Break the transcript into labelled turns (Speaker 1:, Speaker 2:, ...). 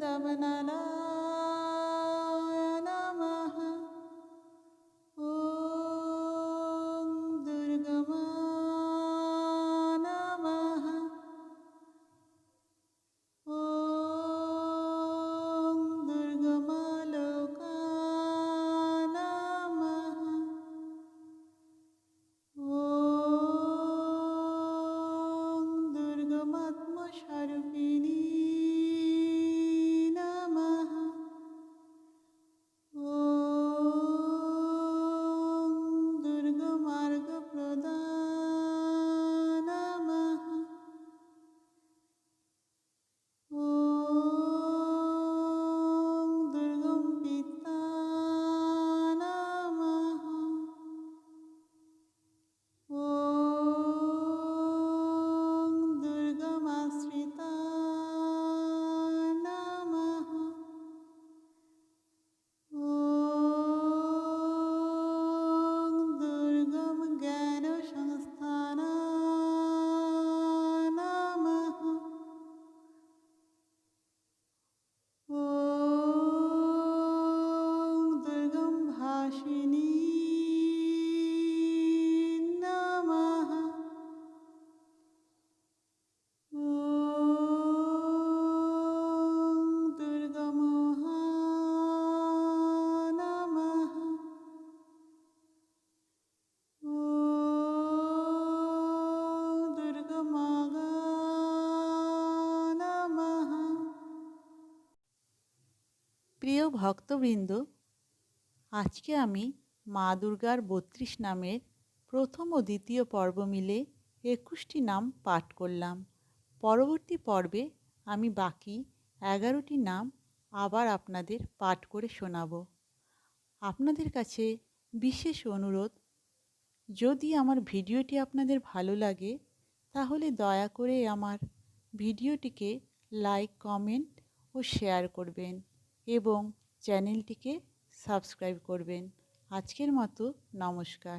Speaker 1: Vrindavana. প্রিয় ভক্তবৃন্দ, আজকে আমি মা দুর্গার বত্রিশ নামের প্রথম ও দ্বিতীয় পর্ব মিলে একুশটি নাম পাঠ করলাম। পরবর্তী পর্বে আমি বাকি এগারোটি নাম আবার আপনাদের পাঠ করে শোনাব। আপনাদের কাছে বিশেষ অনুরোধ, যদি আমার ভিডিওটি আপনাদের ভালো লাগে, তাহলে দয়া করে আমার ভিডিওটিকে লাইক, কমেন্ট ও শেয়ার করবেন। এবং চ্যানেলটিকে সাবস্ক্রাইব করবেন। আজকের মতো নমস্কার।